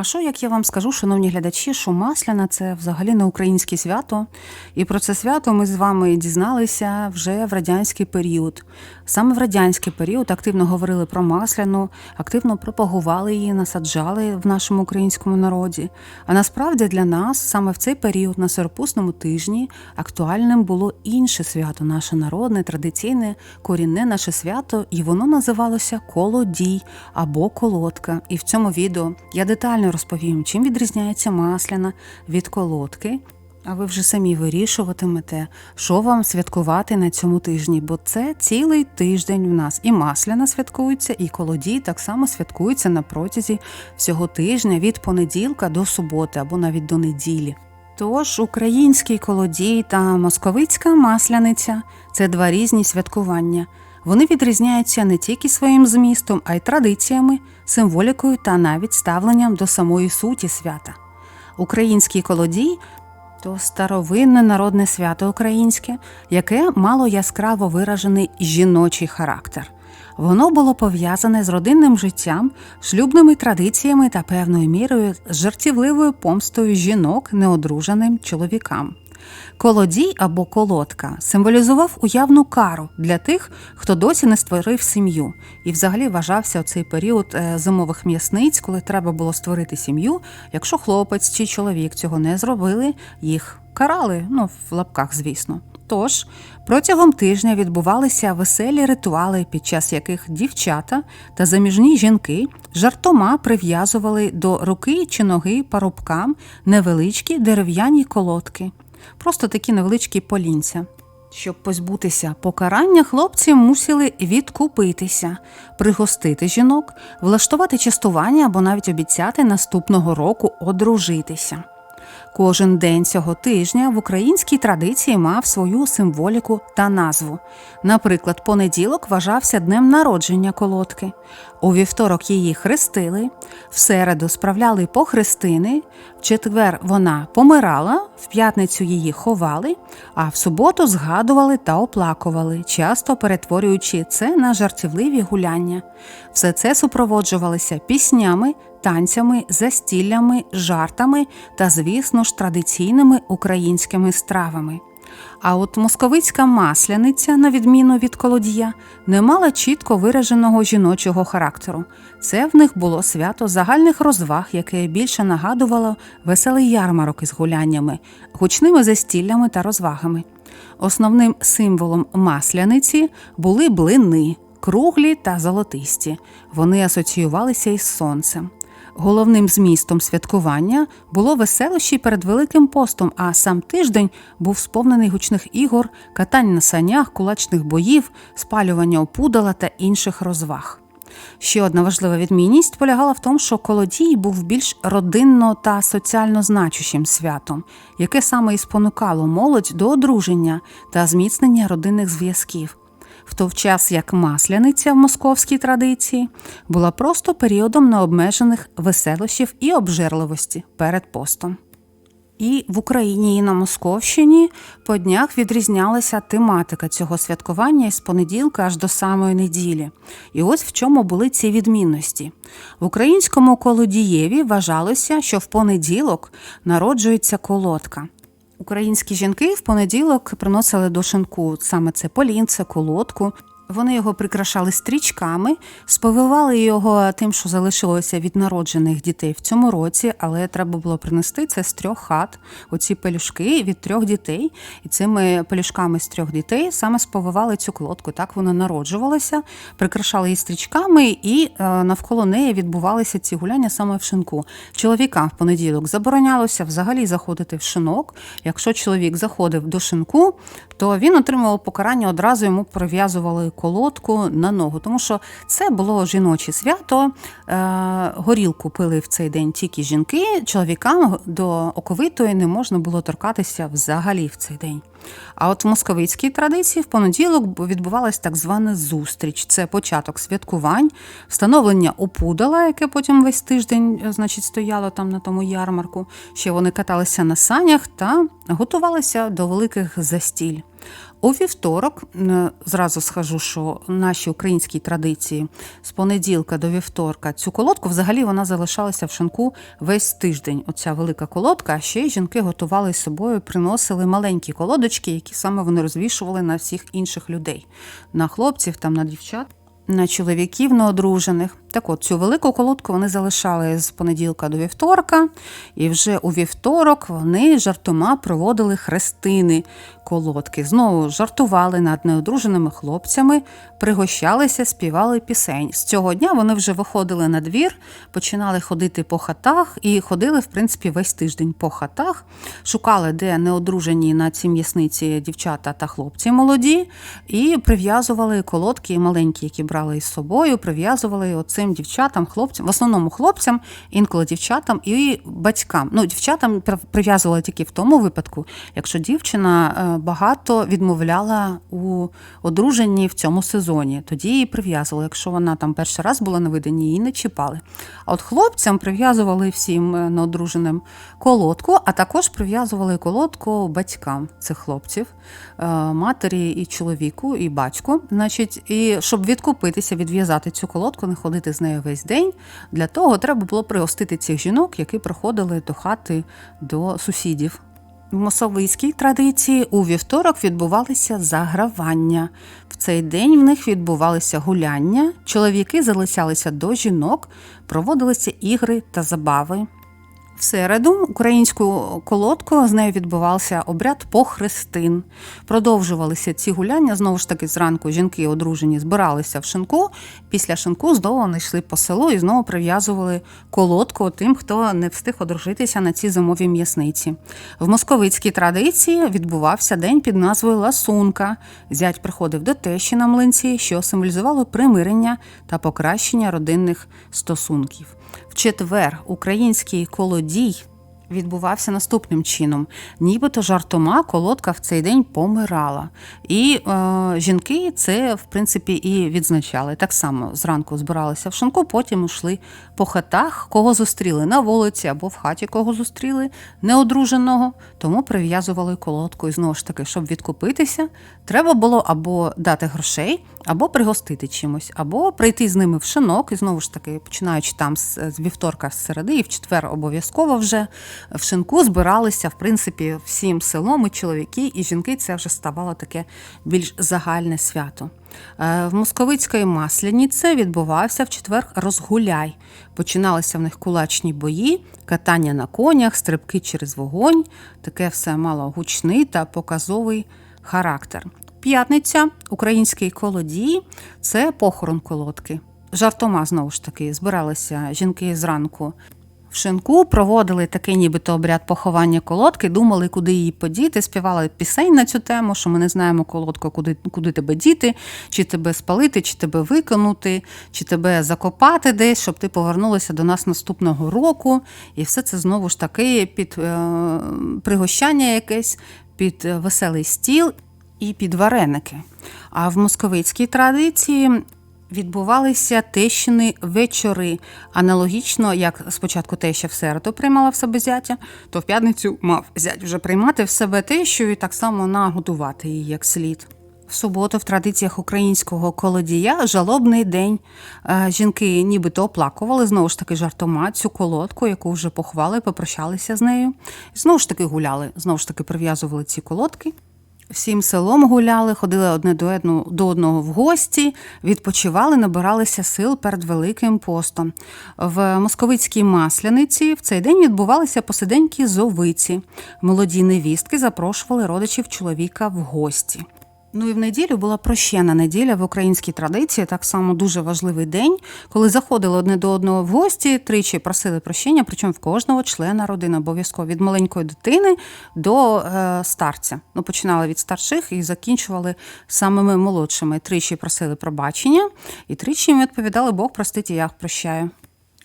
А що, як я вам скажу, шановні глядачі, що Масляна це взагалі не українське свято, і про це свято ми з вами дізналися вже в радянський період. Саме в радянський період активно говорили про масляну, активно пропагували її, насаджали в нашому українському народі. А насправді для нас саме в цей період на сиропусному тижні актуальним було інше свято, наше народне, традиційне, корінне наше свято, і воно називалося колодій або колодка. І в цьому відео я детально розповім, чим відрізняється масляна від колодки. А ви вже самі вирішуватимете, що вам святкувати на цьому тижні, бо це цілий тиждень в нас. І масляна святкується, і колодій так само святкується на протязі всього тижня від понеділка до суботи або навіть до неділі. Тож український колодій та московицька масляниця це два різні святкування. Вони відрізняються не тільки своїм змістом, а й традиціями, символікою та навіть ставленням до самої суті свята. Український колодій то старовинне народне свято українське, яке мало яскраво виражений жіночий характер. Воно було пов'язане з родинним життям, шлюбними традиціями та певною мірою з жартівливою помстою жінок неодруженим чоловікам. Колодій або колодка символізував уявну кару для тих, хто досі не створив сім'ю, і взагалі вважався цей період е, зимових м'ясниць, коли треба було створити сім'ю. Якщо хлопець чи чоловік цього не зробили, їх карали, ну в лапках, звісно. Тож протягом тижня відбувалися веселі ритуали, під час яких дівчата та заміжні жінки жартома прив'язували до руки чи ноги парубкам невеличкі дерев'яні колодки просто такі невеличкі полінця. Щоб позбутися покарання, хлопці мусили відкупитися, пригостити жінок, влаштувати частування або навіть обіцяти наступного року одружитися. Кожен день цього тижня в українській традиції мав свою символіку та назву. Наприклад, понеділок вважався днем народження колодки, у вівторок її хрестили, в середу справляли похрестини, в четвер вона помирала, в п'ятницю її ховали, а в суботу згадували та оплакували, часто перетворюючи це на жартівливі гуляння. Все це супроводжувалося піснями танцями, застіллями, жартами та, звісно ж, традиційними українськими стравами. А от московицька масляниця, на відміну від колодія, не мала чітко вираженого жіночого характеру. Це в них було свято загальних розваг, яке більше нагадувало веселий ярмарок із гуляннями, гучними застіллями та розвагами. Основним символом масляниці були блини, круглі та золотисті. Вони асоціювалися із сонцем. Головним змістом святкування було веселощі перед Великим постом, а сам тиждень був сповнений гучних ігор, катань на санях, кулачних боїв, спалювання опудала та інших розваг. Ще одна важлива відмінність полягала в тому, що колодій був більш родинно та соціально значущим святом, яке саме і спонукало молодь до одруження та зміцнення родинних зв'язків в той час як масляниця в московській традиції була просто періодом необмежених веселощів і обжерливості перед постом. І в Україні і на Московщині по днях відрізнялася тематика цього святкування із понеділка аж до самої неділі. І ось в чому були ці відмінності. В українському колодієві вважалося, що в понеділок народжується колодка. Українські жінки в понеділок приносили до шинку саме це полінце, колодку. Вони його прикрашали стрічками, сповивали його тим, що залишилося від народжених дітей в цьому році, але треба було принести це з трьох хат. Оці пелюшки від трьох дітей. І цими пелюшками з трьох дітей саме сповивали цю колодку. Так вона народжувалася, прикрашали її стрічками, і е, навколо неї відбувалися ці гуляння саме в шинку. Чоловікам в понеділок заборонялося взагалі заходити в шинок. Якщо чоловік заходив до шинку, то він отримував покарання одразу йому прив'язували колодку на ногу, тому що це було жіноче свято. Е, горілку пили в цей день тільки жінки, чоловікам до оковитої не можна було торкатися взагалі в цей день. А от в московицькій традиції в понеділок відбувалась так звана зустріч. Це початок святкувань, встановлення опудала, яке потім весь тиждень е, значить, стояло там на тому ярмарку. Ще вони каталися на санях та готувалися до великих застіль. У вівторок зразу скажу, що наші українські традиції з понеділка до вівторка цю колодку взагалі вона залишалася в шинку весь тиждень. Оця велика колодка. А ще й жінки готували з собою, приносили маленькі колодочки, які саме вони розвішували на всіх інших людей, на хлопців, там на дівчат. На чоловіків неодружених. Так от, цю велику колодку вони залишали з понеділка до вівторка, і вже у вівторок вони жартома проводили хрестини колодки. Знову жартували над неодруженими хлопцями, пригощалися, співали пісень. З цього дня вони вже виходили на двір, починали ходити по хатах і ходили, в принципі, весь тиждень по хатах, шукали, де неодружені на цій м'ясниці дівчата та хлопці молоді, і прив'язували колодки маленькі, які брали із собою, прив'язували оцим дівчатам, хлопцям, в основному хлопцям, інколи дівчатам і батькам. Ну, дівчатам прив- прив'язували тільки в тому випадку, якщо дівчина е, багато відмовляла у одруженні в цьому сезоні. Тоді її прив'язували. Якщо вона там перший раз була на виданні, її не чіпали. А от хлопцям прив'язували всім е, неодруженим колодку, а також прив'язували колодку батькам цих хлопців, е, матері і чоловіку, і батьку. Значить, і щоб відкупитися, відв'язати цю колодку, не ходити з нею весь день. Для того треба було пригостити цих жінок, які приходили до хати до сусідів. В мосовицькій традиції у вівторок відбувалися загравання. В цей день в них відбувалися гуляння, чоловіки залицялися до жінок, проводилися ігри та забави. В середу українську колодку з нею відбувався обряд похрестин. Продовжувалися ці гуляння. Знову ж таки, зранку жінки одружені збиралися в шинку. Після шинку знову вони йшли по селу і знову прив'язували колодку тим, хто не встиг одружитися на цій зимовій м'ясниці. В московицькій традиції відбувався день під назвою Ласунка. Зять приходив до тещі на млинці, що символізувало примирення та покращення родинних стосунків. В четвер український колодій відбувався наступним чином: нібито жартома колодка в цей день помирала. І е, жінки це, в принципі, і відзначали. Так само зранку збиралися в шинку, потім йшли по хатах, кого зустріли на вулиці або в хаті, кого зустріли неодруженого, тому прив'язували колодку. І знову ж таки, щоб відкупитися, треба було або дати грошей, або пригостити чимось, або прийти з ними в шинок, і знову ж таки, починаючи там з, з вівторка з середи, і в четвер обов'язково вже в шинку збиралися, в принципі, всім селом і чоловіки, і жінки. Це вже ставало таке більш загальне свято. Е, В московицької масляніці відбувався в четвер розгуляй. Починалися в них кулачні бої, катання на конях, стрибки через вогонь. Таке все мало гучний та показовий характер. П'ятниця, український колодій це похорон колодки. Жартома знову ж таки збиралися жінки зранку в шинку, проводили такий нібито обряд поховання колодки, думали, куди її подіти, співали пісень на цю тему, що ми не знаємо колодку, куди, куди тебе діти, чи тебе спалити, чи тебе виконути, чи тебе закопати десь, щоб ти повернулася до нас наступного року. І все це знову ж таки під е, пригощання якесь, під е, веселий стіл і під вареники. А в московицькій традиції відбувалися тещини вечори. Аналогічно, як спочатку теща в середу приймала в себе зятя, то в п'ятницю мав зять вже приймати в себе тещу і так само нагодувати її як слід. В суботу в традиціях українського колодія жалобний день. Е, Жінки нібито оплакували знову ж таки жартома цю колодку, яку вже поховали, попрощалися з нею. Знову ж таки гуляли, знову ж таки прив'язували ці колодки. Всім селом гуляли, ходили одне до одного, до одного в гості, відпочивали, набиралися сил перед Великим постом. В московицькій масляниці в цей день відбувалися посиденькі зовиці. Молоді невістки запрошували родичів чоловіка в гості. Ну і в неділю була прощена неділя в українській традиції, так само дуже важливий день, коли заходили одне до одного в гості, тричі просили прощення, причому в кожного члена родини, обов'язково від маленької дитини до е, старця. Ну, починали від старших і закінчували самими молодшими. Тричі просили пробачення, і тричі їм відповідали Бог простить, і я прощаю.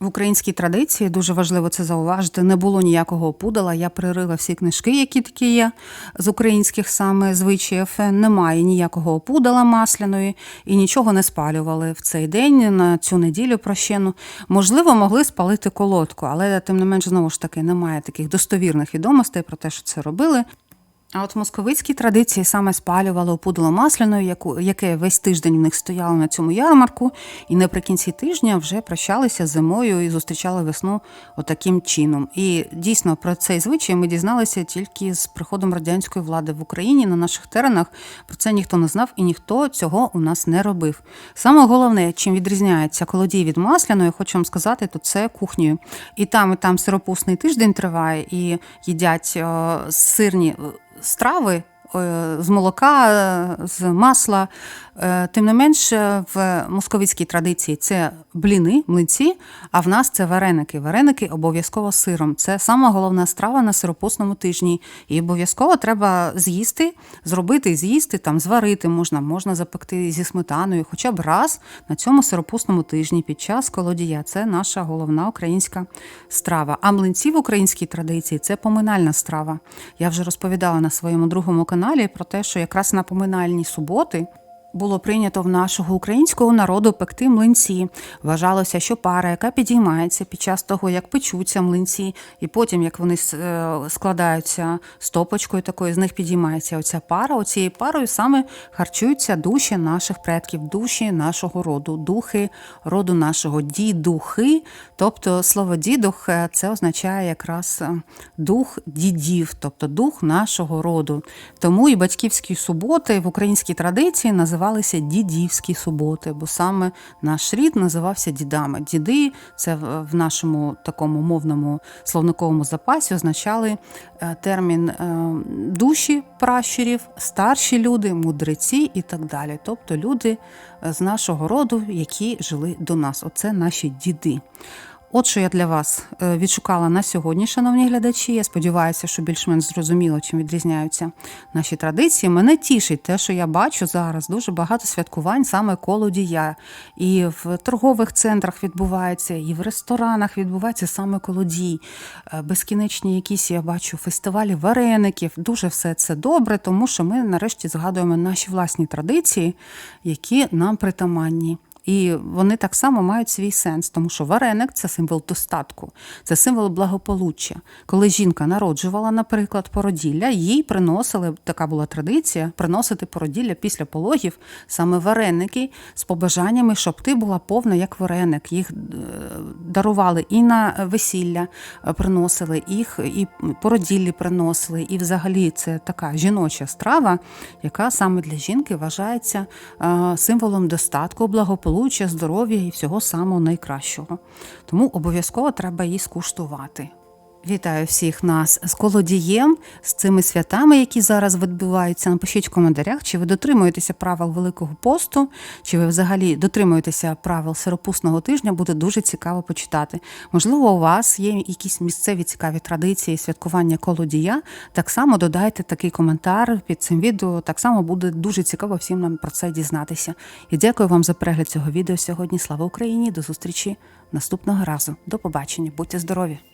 В українській традиції дуже важливо це зауважити. Не було ніякого опудала. Я перерила всі книжки, які такі є з українських саме звичаїв. Немає ніякого опудала масляної і нічого не спалювали в цей день на цю неділю прощену. Можливо, могли спалити колодку, але тим не менш знову ж таки немає таких достовірних відомостей про те, що це робили. А от в московицькій традиції саме спалювали опудало масляною, яке весь тиждень в них стояло на цьому ярмарку, і наприкінці тижня вже прощалися зимою і зустрічали весну отаким чином. І дійсно про цей звичай ми дізналися тільки з приходом радянської влади в Україні на наших теренах. Про це ніхто не знав і ніхто цього у нас не робив. Саме головне, чим відрізняється колодій від масляної, хочу вам сказати, то це кухнею. І там, і там сиропусний тиждень триває, і їдять е, сирні страви е, з молока, з масла. Е, Тим не менш, е, в московицькій традиції це бліни, млинці, а в нас це вареники. Вареники обов'язково сиром. Це сама головна страва на сиропусному тижні. І обов'язково треба з'їсти, зробити, з'їсти, там зварити можна, можна запекти зі сметаною, хоча б раз на цьому сиропусному тижні під час колодія. Це наша головна українська страва. А млинці в українській традиції це поминальна страва. Я вже розповідала на своєму другому каналі про те, що якраз на поминальні суботи. Було прийнято в нашого українського народу пекти млинці. Вважалося, що пара, яка підіймається під час того, як печуться млинці, і потім, як вони е, складаються стопочкою, такою з них підіймається оця пара. Оцією парою саме харчуються душі наших предків, душі нашого роду, духи роду нашого, дідухи. Тобто слово дідух е, це означає якраз е, дух дідів, тобто дух нашого роду. Тому і батьківські суботи в українській традиції називалися дідівські суботи, бо саме наш рід називався дідами. Діди це в нашому такому мовному словниковому запасі означали е, термін е, душі пращурів, старші люди, мудреці і так далі. Тобто люди е, з нашого роду, які жили до нас. Оце наші діди. От що я для вас е, відшукала на сьогодні, шановні глядачі. Я сподіваюся, що більш-менш зрозуміло, чим відрізняються наші традиції. Мене тішить те, що я бачу зараз дуже багато святкувань саме колодія. І в торгових центрах відбувається, і в ресторанах відбувається саме колодій. Е, Безкінечні якісь я бачу фестивалі вареників. Дуже все це добре, тому що ми нарешті згадуємо наші власні традиції, які нам притаманні. І вони так само мають свій сенс, тому що вареник це символ достатку, це символ благополуччя. Коли жінка народжувала, наприклад, породілля, їй приносили така була традиція приносити породілля після пологів саме вареники з побажаннями, щоб ти була повна як вареник. Їх е, дарували і на весілля е, приносили, їх і породіллі приносили. І взагалі це така жіноча страва, яка саме для жінки вважається е, символом достатку, благополуччя, здоров'я і всього самого найкращого. Тому обов'язково треба її скуштувати. Вітаю всіх нас з колодієм, з цими святами, які зараз відбуваються. Напишіть в коментарях, чи ви дотримуєтеся правил Великого посту, чи ви взагалі дотримуєтеся правил сиропусного тижня. Буде дуже цікаво почитати. Можливо, у вас є якісь місцеві цікаві традиції святкування колодія. Так само додайте такий коментар під цим відео. Так само буде дуже цікаво всім нам про це дізнатися. І дякую вам за перегляд цього відео сьогодні. Слава Україні! До зустрічі наступного разу. До побачення, будьте здорові!